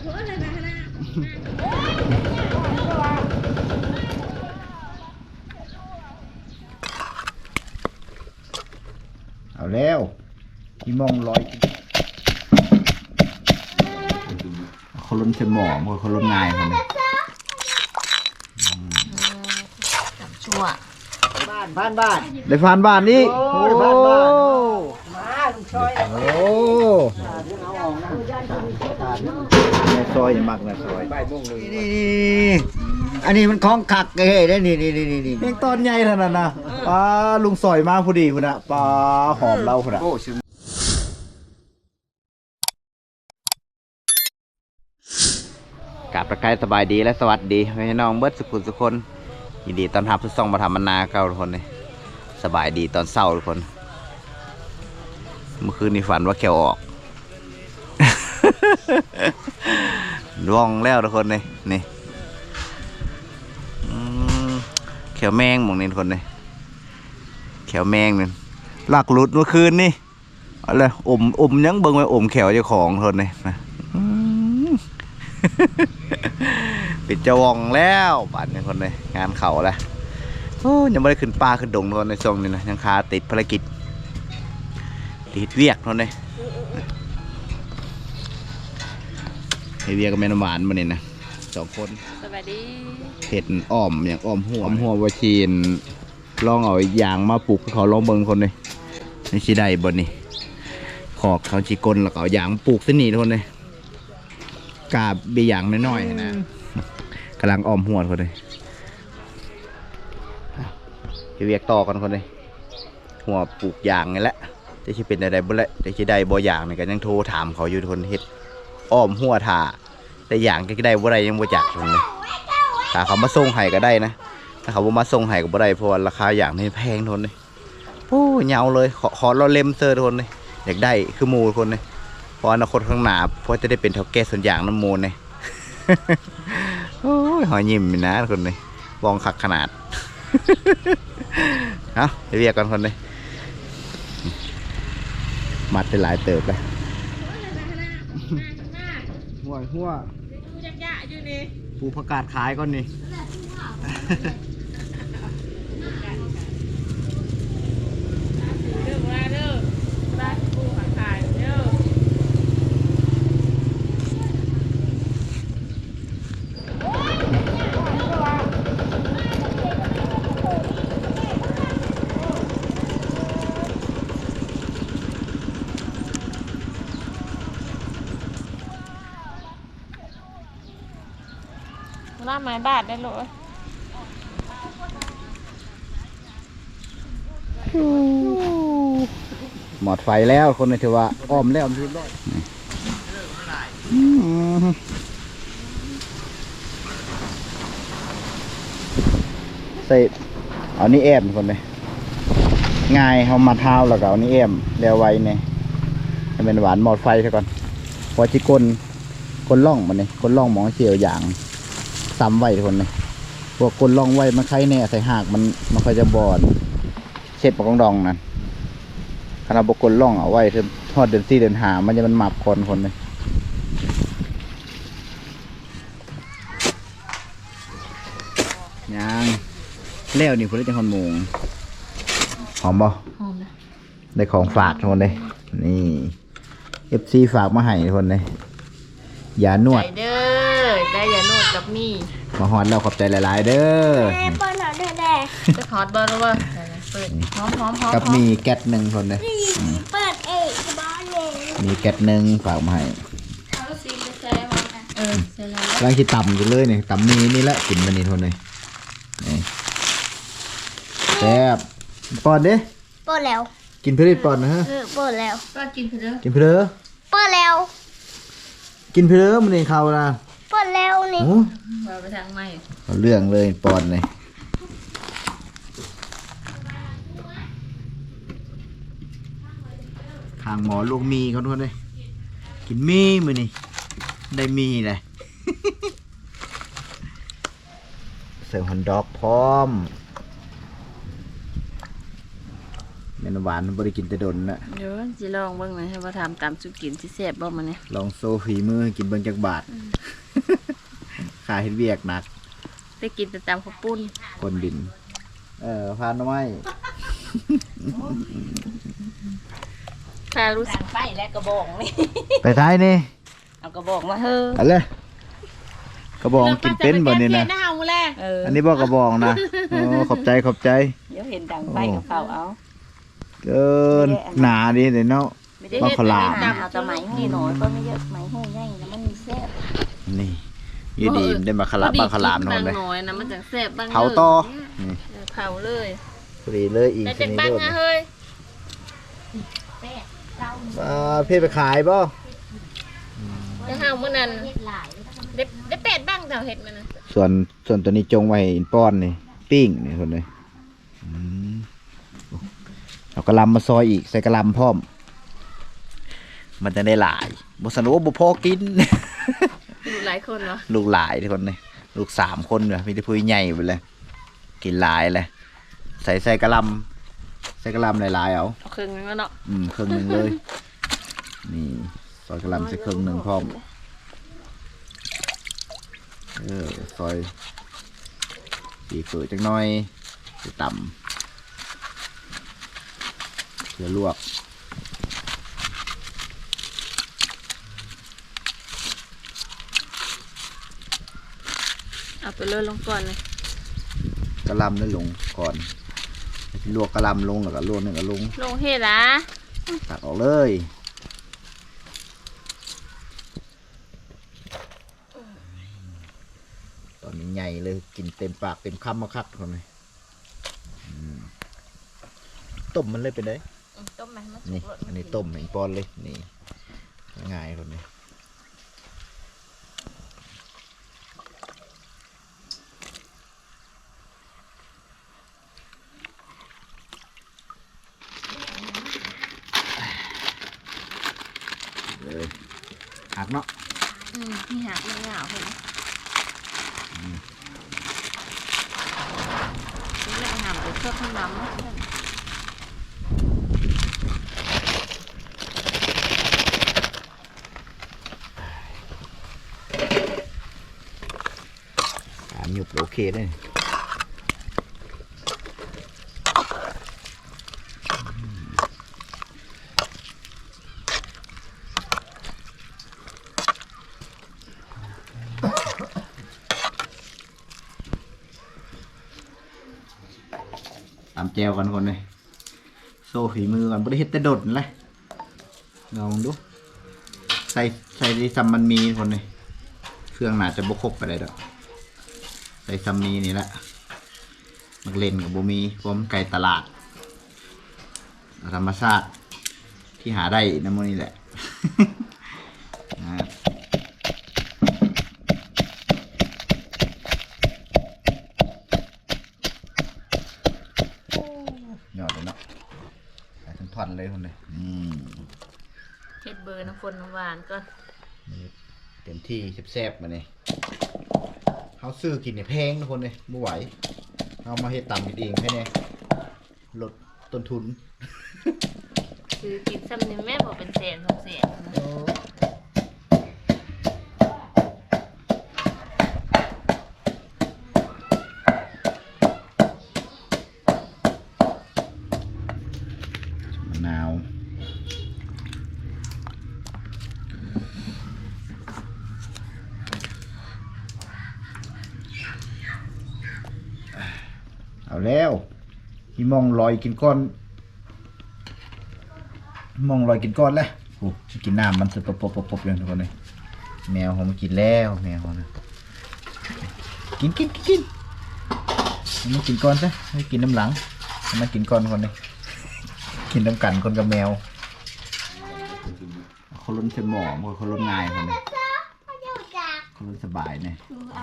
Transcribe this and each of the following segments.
เอาแล้วพี่มองลอยเขาล้นเสมองเขาล้นง่ายคนนี้ชั่วบ้านบ้านบ้านได้ฟานบ้านนี่โอ้ยบ้านบ้าน มาลุงชอย โอ้ เอาออกนะ แม่ ซอยอย่ามักนะซอยนี่นี่อันนี้มันของขักเฮ้ยได้นี่นี่นี่นี่นี่เพียงตอนใหญ่เท่านั้นนะปลาลุงซอยมาพอดีคุณอะปลาหอมเราคุณอะกลับประกายสบายดีและสวัสดีพี่น้องเบิร์ดสุขุนสุคนยินดีต้อนรับทุกซ่องมาทำมันนาเก้าทุกคนเลยสบายดีตอนเศร้าทุกคน เมื่อคืนนี้ฝันว่าแขวออก ดวงแล้วทุกคนเลยนี่อืมแขวแมงหมองนี่ทุกคนเลยแขวแมงนี่ลากหลุดเมื่อคืนนี่อะไรอมอมยังเบิ่งไว้อมแขวเจ้าของทุกคนเลยนะอืมปิดจะวองแล้วบัดนี้คนเลยงานเขาแล้วโอ้ยังไม่ได้ขึ้นป่าขึ้นดงทุกคนในช่วงนี้นะยังคาติดภารกิจติดเวียกทุกคนเลย ให้เวียกกับแม่น้ำหวานมาเนี่ยนะสองคนสวัสดีเห็ดอ้อมอย่างอ้อมหัวอ้อมหัววาชีนลองเอายางมาปลูกให้เขาลองเบิ่งคนเลยนี่สิได้บ่นี่ขอกเขาชีกลแล้วก็เอายางมาปลูกที่นี่ทุกคนเลยกาบเบียางน้อยๆนะกำลังอ้อมหัวคนเลยเฮ็ดเวียกต่อกันคนเลยหัวปลูกยางนี่แหละจะสิเป็นอะไรบ่ละจะสิได้บ่ยางนี่ก็ยังโทรถามเขาอยู่ทุกคนเฮ็ด อ้อมหัวถ่าแต่อย่างก็ได้บ่ได้ยังบ่จักคนเลยถ้าเขามาส่งให้ก็ได้นะถ้าเขาบ่มาส่งให้ก็บ่ได้เพราะราคาอย่างนี้แพงทนเลยโอ้เหงาเลยขอขอเราเล็มเซอร์ทนเลยอยากได้คือมูคนเลยเพราะอนาคตข้างหน้าเพราะจะได้เป็นเท่าแก่ส่วนอย่างน้ำมูลเลยโอ้ยหอยยิ้มนะคนเลยบองขักขนาดเอาเรียกกันคนเลยมัดได้หลายเติบเลย หัวหัวดูจักยะอยู่นี่ปูประกาศขายก่อนนี่ เด้อมาเด้อบ้านปูขายขายเด้อ ล่าไม้บาทได้เลยหมดไฟแล้วคนในี้ถือว่าอ้อมแล้วมันร้อยใส่เอานี่แอมคนเลยง่ายเขามาเท้าแล้วก็เอานี่แอมเดียวไว้เนี่ยให้เป็นหวานหมดไฟซะก่อนพอจิกลกลล่องมันนี่กลล่องหมองเสียวอย่าง ซ้ำไว้ทุกคนเลยพวกกลล่องไว้มันไข่แน่ใส่หากมันมันค่อยจะบอดเช็ดปากกองดองนั่นคณะบกลล่องเอาไว้เถอะทอดเดินซี่เดินหา มันจะมันหมับคนคนเลยยังแล้วนี่พุ่นได้จังคนหมูหอมบ่หอมนะได้ของฝากทุกคนเลยนี่เอฟซีฝากมาให้ทุกคนเลยยานวดใจเด้อได้ยานวด กับมี่มาฮอดเราขอบใจหลาย ๆ เด้อเปิดหน่อยเด้อแดงจะถอดเบอร์หรือว่าเปิดหอมหอมหอมกับมีแก๊สหนึ่งคนเลยเปิดเอกบ้านเองมีแก๊สหนึ่งฝากมาให้เอาซีไปแช่ไว้นะเออเสร็จแล้วกำลังคิดต่ำอยู่เลยเนี่ยต่ำมีนี่แหละกินมันนี่ทนเลยนี่แซ่บปอนเด้เปิดแล้ว กินเพื่อปอนนะฮะเออเปิดแล้ว ก็กินเถอะเด้อกินเพื่อเปิดแล้ว กินเพื่อมันเองเขาละเปิ ดแล้วนี่โอ้ว่าไปทางไม่เอาเรื่องเลยปอนเลยข้างหมอลูกมีเขาทุกคนเลยกินมีมือนี่ได้มีเลย เสิร์ฟฮอนดอกพร้อมเมนหวานบริกินแต่ดนนะเดี๋ยวสิลองเบิ่งหน่อยให้ว่าทำตามสุกินที่แซ่บบ่มันเนี่ยลองโซฝีมือให้กินเบิ่งจากบาท ขาเห็นเวียกหนัก ได้กินแต่ตามข้าวปุ้นคนดิน เออพานหน้ำไม้ถ้ารู้สึกไฟและกระบอกนี่ไปท้ายนี่เอากระบอกมาเฮ้อเอะไรกระบองกินเป็นบ่เนี่ยนะ หน้าเอาแลเอออันนี้บอกกระบองนะโอ้ขอบใจขอบใจ เดี๋ยวเห็นดังไฟกับเขาเอาเกินหนาดีเลยเนาะ ไม่ได้ว่าข้าวหลามเอาแต่ไหมหูหน่อยเพราะไม่เยอะไหมหูใหญ่นะมันมีแซ่บ นี่อยูดีมได้มาขลาบบ้างขลามนอนเลยน้อยนะมันจังแซ่บบ้างเผาต่อนี่เผาเลยพอดีเลยอีกแต่ทีจังนี้บ้างด้วยนะเฮ้ยอ่าเพ่ไปขายบ่จะเฮาเมื่อนั้นได้ได้แปดบ้างเท่าเห็ดมันนะส่วนส่วนตัวนี้จงไว้ให้อินป้อนนี่ปิ้งนี่คนเลยอืมเอากระหลำมาซอยอีกใส่กระหลำพร้อม มันจะได้หลายบสนุกบุพอกิน ดูหลายคนเนาะลูกหลายทุกคนเลยลูกสามคนเนี่ยมีแต่พูใหญ่ไปเลย กินหลายเลย ใส่ใส่กระหลำใส่กระหลำหลายๆเอาเอาครึ่งนึงแล้วเนาะอืมครึ่งหนึ่งเลย นี่ซอยกระหลำใส่ครึ่งหนึ่งพร้อมเออซอยสีเฟือจังหน่อยไปต่ำเพื่อลวก เอาไปเลยลงก่อนเลยกระหลำได้ลงก่อนลวกกระหลำลงแล้วก็ลวกหนึ่งก็ลงลงเฮ็ดอะตักออกเลยตอนนี้ใหญ่เลยกินเต็มปากเต็มคำมาคักคนเลยอืมต้มมันเลยไปเลยต้มไหมมันนี่อันนี้ต้มเองปอนเลยนี่ง่ายคนนี้เลย หักเนาะอืมนี่หักมันยาวเห็นไหมนี่แหละหามไปเพื่อข้างน้ำเนาะสามหยุบโอเคเลย ตามแจวกันคนเลยโซ่ฝีมือกันบริเฮ็ดแต่ดดนั่นแหละลองดูใส่ใส่ที่ซัมมันมีคนเลยเครื่องหนาจะบกครบไปได้ดอกใส่ซัมมีนี่แหละมักเล่นกับบูมีผมไก่ตลาด ธรรมชาติที่หาได้น้ำมันนี่แหละยอดเลยเนาะใส่ทั้งท่อน เลยคนเลยอืมเฮ็ดเบอร์น้ำฝนน้ำหวานก่อนเต็มที่แซ่บๆมาเนี่ยเขาซื้อกินเนี่ยแพงทุกคนเลยไม่ไหวเอามาเฮ็ดตำกินเองแค่นี้ลดต้นทุนคือกินซ้ำนี่แม่บอกเป็นแสนสองแสนนะมะ เอาแล้วพี่มองลอยกินก้อนพี่มองลอยกินก้อนแล้วโอ้กินน้ำมันสปบปบปบปบอย่างทุกคนเลยแมวเขามากินแล้วแมวเขานะกินกินกินกินให้มันกินก้อนซะให้กินน้ำหลังให้มันกินก้อนคนเลยกินน้ำกันคนกับแมวเขาล้นเส้นหมองเขาล้นง่ายคนเลยเขาล้นสบายเนี่ยอืม อ่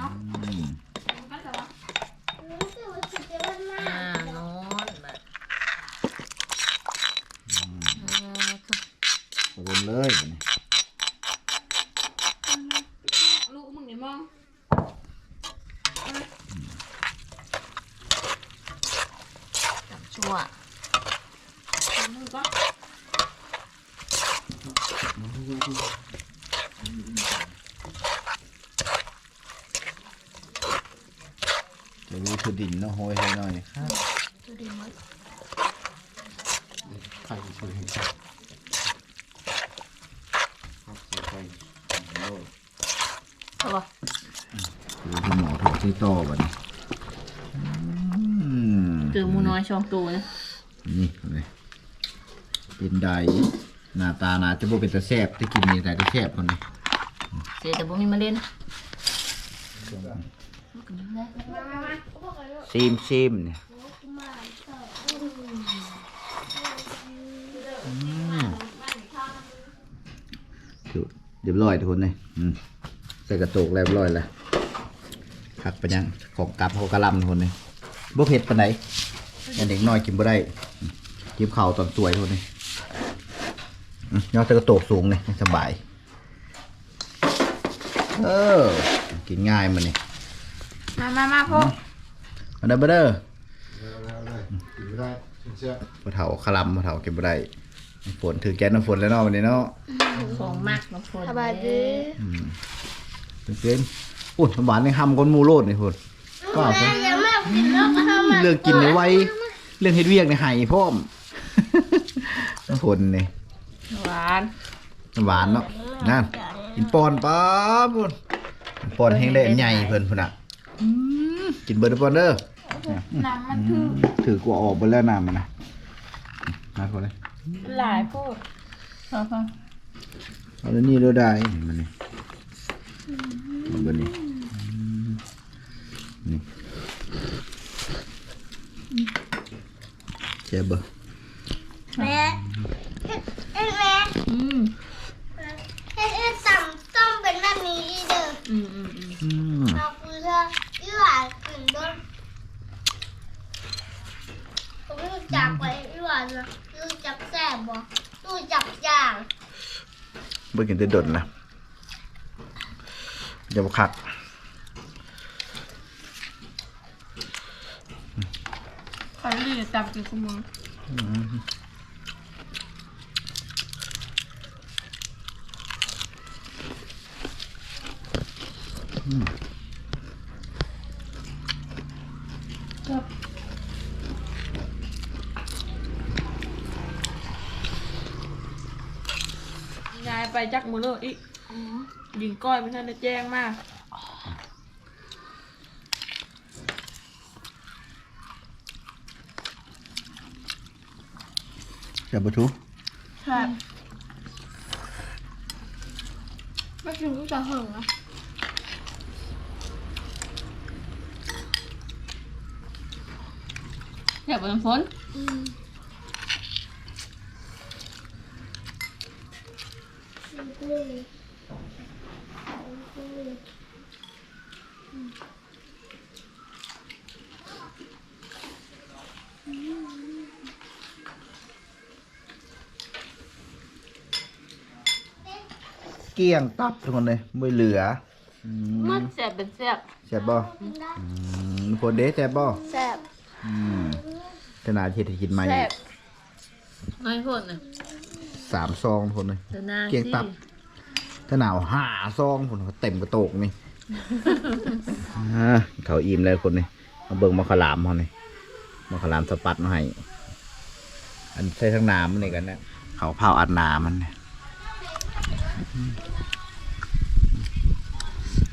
านอนแบบอ่า เขาล้นเลยบัดนี้ ลูกมึงนี่มองจับชั่ว ตัวดินเนาะโหยให้หน่อยครับไข่เฉยไข่เอาบ่ดูที่หมอถูกที่โตบัดนี้อือมูน้อยชองตูนะนี่เลยเป็นไดหน้าตาหน่าจะบ่เป็นตาแซบที่กินนี่แต่ก็แซบคนนี้เสียแต่บ่มีมาเล่น ซิมซิมเนี่ยอืมถูกเรียบร้อยทุกคนเลยอืมใส่กระโตกเรียบร้อยแล้วผักไปยังของกลับเขากระหลำทุกคนเลยบ่เผ็ดปานไหนยันเด็กน้อยกินบ่ได้อืมกินข้าวตอนสวยทุกคนเลยอืมยอดใส่กระโตกสูงเลยสบาย เออ กินง่ายมันนี่ มามามาพ่อมาเด้อมาเด้อกินไม่ได้เชื่อพอเถาคลำพอเถาเก็บบ่ได้ฝนถือแก๊สน้ำฝนแล้วเนาะวันนี้เนาะของมากน้ำฝนสบายดีเป็นเกินอุ้ยหวานนี่ห้ำก้นหมูโลดนี่พุ่นว้าวแม่ยังไม่กินแล้วก็ทำมาเรื่องกินในไว้เรื่องเฮ็ดเวียกในไห้พร้อม น้ำฝนนี่หวานหวานเนาะนั่นกินปอนป๊าบพุ่นปอนแห้งได้อันใหญ่เพิ่นพุ่นอะ อืมกินเบิร์ดปอนเด้อน้ำมันคือถือกว่าออกไปแล้วน้ำมันนะมาพอเลยหลายโพดพอพอเอาแล้วนี่เราได้เห็นมันนี่เอาแบบนี้นี่เจ็บบ่แม่เอ็ดเอ็ดแม่ อืม เอ็ดเอ็ดสั่งต้องเป็นแบบนี้อีเด้อ อืมอืมอืม อืม เราคือเธอยี่หวานกลิ่นต้นผมไม่รู้จักไว้ยี่หวานนะรู้จักแซ่บบ่รู้จักย่าง บ่กินได้ดนนะอย่าบ่คักขอรีบจับกินขมือยายไป จักมือเลยอีกยิงก้อยไม่ทันได้แจ้งมากอย่าบ่ทุกครับไม่ถึงก็จะหึงอะอยากไปน้ำฝน เกลี้ยงตับทุกคนเลยไม่เหลืออืมมันแสบเป็นแสบแซ่บบ่อืมคนเด้แซ่บบ่แซ่บอืมขนาดเฮ็ดให้กินใหม่แสบน้อยโพดน่ะสามซองทุกคนเลยเดี๋ยวหน้าเกลียงตับสิถ้าหนาวห้าซองคนเต็มกระโตกนี่ อ่าเขาอิ่มเลยคนนี่มาเบิ่งมะขามเขานี่มะขามสปัดมาให้ อันใส่ทั้งน้ำมันนี่กันนะเขาเผาอัดน้ำมันเนี่ย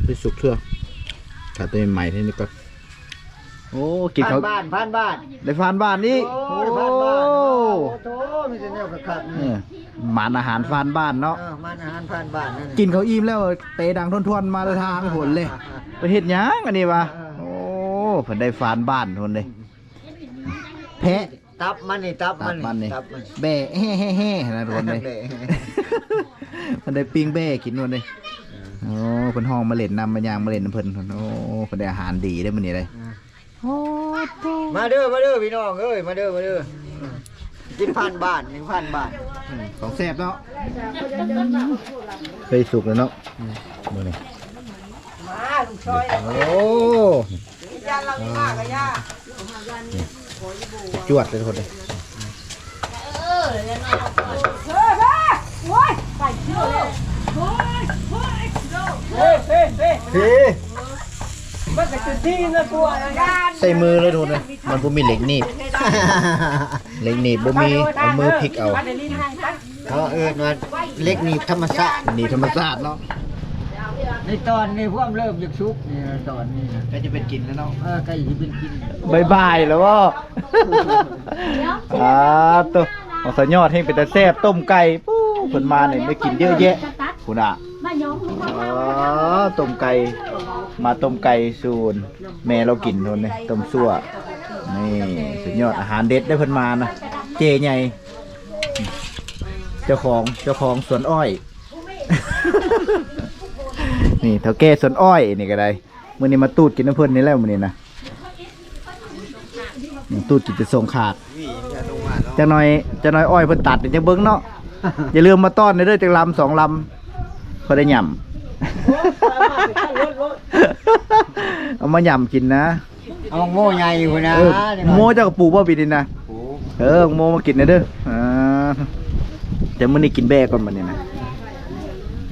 ไปสุกเชื่อถ้าตัวใหม่ๆที่นี่ก็ โอ้กินผ่าเขานบ้านผ่านบ้านได้ฟานบ้านนี่โอ้ยผ่านบ้านโอ้โหมีแต่แนวกระขัดเอนี่อหมานอาหารฟานบ้านเนาะ เออมันอาหารผ่านบ้านนั่น กินเขาอิ่มแล้วเตะดังทวนๆมาเลยทางผลเลยไปเห็ดหยังอันนี้วะโอ้เพิ่นได้ฟานบ้านทนเลยแพะ ตับมันนี่ตับตัมัดนมันนี่ตับมันแบ่แฮ่แฮ่แฮ่นะทนเลยแบ่มันได้ปิ้งแบ่กินทนเลยโอ้เพิ่นห้องมาเล่นนำมายางมาเล่นนำเพิ่นโอ้เพิ่นได้อาหารดีได้มื้อนี้เลยโอ้มาเด้อมาเด้อพี่น้องเอ้ยมาเด้อมาเด้อกินผ่านบ้านกินผ่านบ้านของแซ่บเนาะเคยสุกแล้วเนาะมื้อนี้โอ้ จวดเลยทุกคนเลยพี่ใส่มือเลยทุนเลยมันบ่มีเหล็กหนีบเหล็กหนีบบ่มีเอามือพลิกเอาเขาเอิ้นว่าเล็กนี่ธรรมชาติหนีบธรรมชาติเนาะ ในตอนนี้พวกเริ่มจากชุกนี่นะตอนนี้นะก็จะเป็นกินแล้วเนาะเออใกล้จะเป็นกินบายบายแล้วว่าอ่าตัวเอาสยอดให้เป็นตะแซ่บต้มไก่ปู้เพิ่นมาเนี่ยได้กินเยอะแยะคุณอะอ๋อต้มไก่มาต้มไก่สูนแม่เรากินทุนเลยต้มซั่วนี่สุดยอดอาหารเด็ดได้เพิ่นมานะเจใหญ่เจ้าของเจ้าของสวนอ้อย นี่เท่าแก่สวนอ้อยนี่ก็ได้มื้อนี้มาตูดกินน้ำเพิ่นนี่แล้วมื้อนี้นะนี่ตูดกินจะส่งขาดจังน้อยจังน้อยอ้อยเพิ่นตัดเดี๋ยวจังเบิ่งเนาะอย่าลืมมาต้อนในเด้อจังลำสองลำพอได้หย่ำเอามาหย่ำกินนะเอาโม่ใหญ่อยู่นะเออโมเจ้ากระปูบ่บิดนี่นะเออโมมากินนะเด้ออ่าเดี๋ยวมื้อนี้กินแบก่อนมื้อนี้นะ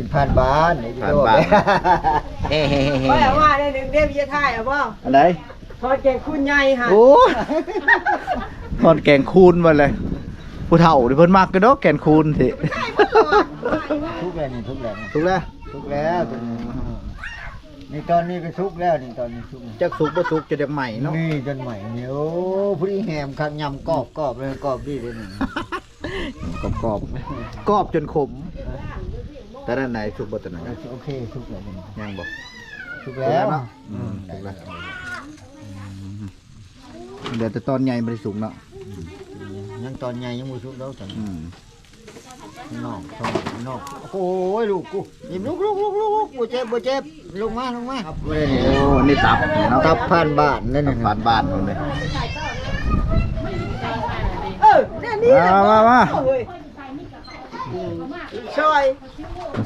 กินผ่านบ้านผ่านบ้าน เฮ้เฮ้เฮ้เฮ้ว่าว่าได้หนึ่งเดียวจะถ่ายเอาบ่อันไหนทอดแกงคุณใหญ่ค่ะโอ้ยทอดแกงคูนมาเลย ผู้เฒ่าที่เพิ่นมักกันเนาะแกงคูนสิทุกแล้วนี่ทุกแล้วถูกแล้วทุกแล้วตอนนี้นี่ตอนนี้ก็ทุกแล้วนี่ตอนนี้ทุกแล้วจักสุกบ่สุกจะได้ใหม่เนาะนี่จนใหม่เนี่ยโอ้ผู้ที่แหมคักยำกรอบกรอบเลยกรอบดีเลยนี่กรอบกรอบๆกรอบจนขม แต่ด้านในสุกบ่ตัวไหนนโอเคทุกแล้วนี่ยังบ่ทุกแล้วเนาะอืมถูกแล้วเดี๋ยวแต่ตอนใหญ่บ่ได้สุกเนาะยังตอนใหญ่ยังมูทุกแล้วตอนอืมนอกตอนนอกโอ้ยลูกกูนี่ลูกลูกลูกลูกลูกบ่เจ็บบ่เจ็บลงมาลงมาโอ้อันนี่ตับเนาะตับผ่านบ้านนั่นตัน่ะบบ้านบ้านๆเลยเออเนี่ยนี่มามามาเฮ้ยช่วยมัน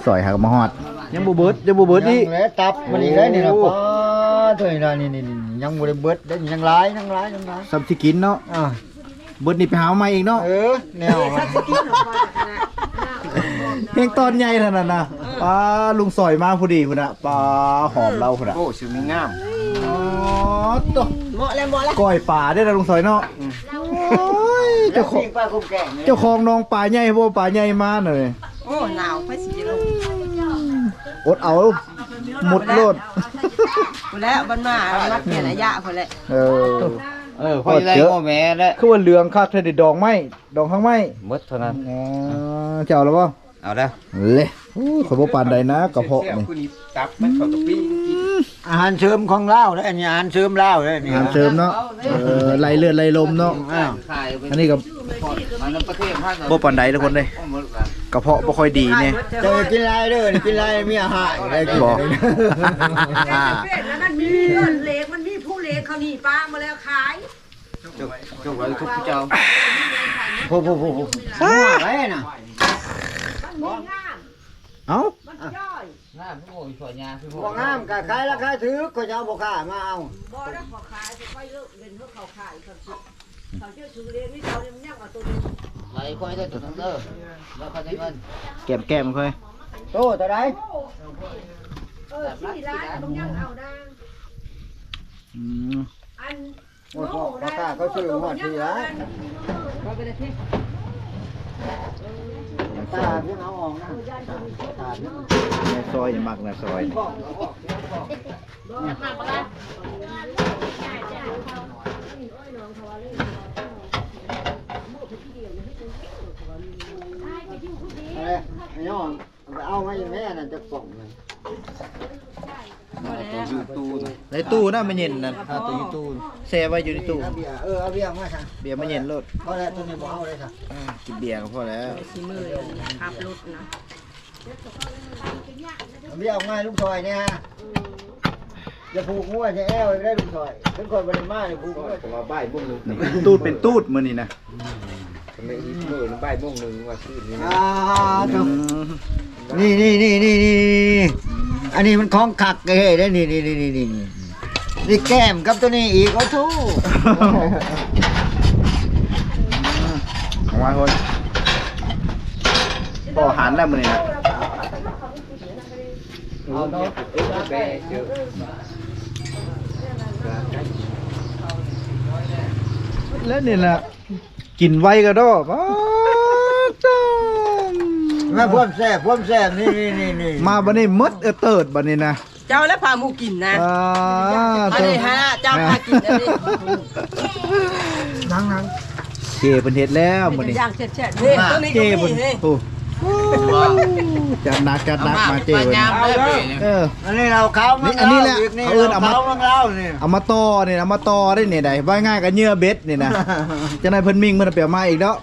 สอยหากมาฮอด ยังบ่เบิดยังบ่เบิดอีก ยังแล้วตับมันอีกแล้วนี่นะโอ้ ป้าเถอยนะนี่นี่นี่ยังบ่ได้เบิดได้อยังหลายยังหลายยังหลายซ้ำสิกินเนาะอ่าเบิดนี่ไปหามาใหม่อีกเนาะเออแนวมันเพลงตอนใหญ่เท่านั้นนะป้าลุงสอยมาพอดีพุ่นน่ะป้าหอมเราพุ่นน่ะโอ้ชื่อมีงามอ๋อตัวเหมาะแล้วเหมาะแล้วก้อยป่าได้อลุงสอยเนาะโอ้ยเจ้าของป้าคุ้มแก่งเจ้าของน้องป่าใหญ่บ่ป่าใหญ่มาหน่อยโอ้หนาวไปสิลง อดเอา หมดโลด คนแล้วมันมานัดเปลี่ยนระยะคนแหละเออ เออพอได้โอแม่แล้วคือว่าเหลืองคักเธอได้ดองไม้ดองข้างไม้หมดเท่านั้นอ๋อเจ้าแล้วบ่เอาแล้วเลยโอ้ยขอยบ่ปานใดนะกระเพาะนี่ อาหารเสริมของเราเด้ออันนี้อาหารเสริมเราเด้อนี่อาหารเสริมเนาะเออไหลเลือดไหลลมเนาะอ้าวอันนี้ก็บ่ปานใดทุกคนเลยกระเพาะบ่ค่อยดีเนี่ย เจะกินอะไรเด้อนี่กินอะไรมีอาหารได้กินบอกแล้วมันมีเงินเล็กมันมีผู้เล็กเขานี่ป้ามาแล้วขายจบไว้ทุกเจ้า โอ้โหโอ้โหหัวไว้น่ะ เอ้าบ่งามก็ขายราคาถือก็จะเอาบ่ค่ามาเอาบ่ได้ขอขายไปเลิกเป็นเพื่อเขาขายเขาสิเขาเชื่อถือเรียนนี่เขาเรียนยังเอาตัวนี้ไหลค่อยได้ตัวทั้งเด้อแล้วก็ได้เงินแก้มแก้มค่อยโตเท่าไหร่เออที่ร้านต้องยังเอาได้อืมอันโอ้ยพ่อพ่อตาเขาซื้อหอดทีละก็เป็นที่ ตาพี่เอาออกนะตาพี่ในซอยอย่ามักนะซอยนี่อะไรไอ้น้อนไปเอาไว้แม่น่ะจะกล่องเลย ในตู้น่ะมันเย็นนั่นถ้าตู้อยู่ตู้แช่ไว้อยู่ในตู้ เอาเบียร์เออเอาเบียร์มาค่ะเบียร์มันเย็นโลดเพราะแล้วตัวนี้บ่เอาเลยค่ะอ่ากินเบียร์ก็พอแล้วสีมือขับรถนะเอาเบียร์ออกมาลูกซอยเนี่ยฮะจะผูกหัวจะแอวได้ลูกซอยถึงคนบริมาเนี่ยผูกหัวผมว่าบ่ายโมงหนึ่งนี่ตูดเป็นตูดมื้อนี้นะทำไมอีกมือนึงบ่ายโมงหนึ่งว่าซื้อนี่นะอ่าอืถูกมนี่นี่นี่นี่นี่นี่ อันนี้มันของขักเฮ้ยได้นี่นี่นี่นี่นี่นี่แก้มกับตัวนี้อีกโอ้ทู่เอาคนพอหารแล้วมื้อนี้นะเนาะเออแล้วนี่แหละกินไวก็ดอกอ้ป้า มาพวมแซ่บพวมแซ่บนี่นี่นี่นี่มาบันนี้มดเออเติดบันนี้นะเจ้าและพาหมูกินนะอ่าอันนี้ฮะเจ้าพากินอันนี้นั่งนั่งเจเพิ่นเฮ็ดแล้วบันนี้ย่างเฉดๆนี่ตัวนี้เจก็เพิ่นมีนี่โอ้จัดหนักจัดหนักมาเจเพิ่นเออ อันนี้เราเขามันี่อันนี้แหละกนี่เอาเอิ้นเอามา เขามันเรานี่เอามาต่อนี่เอามาต่อได้นี่ได้ว่าง่ายกับเหยื่อเบ็ดนี่นะจังได๋เพิ่นมิ่งมันเอาไปเอามาอีกเนาะ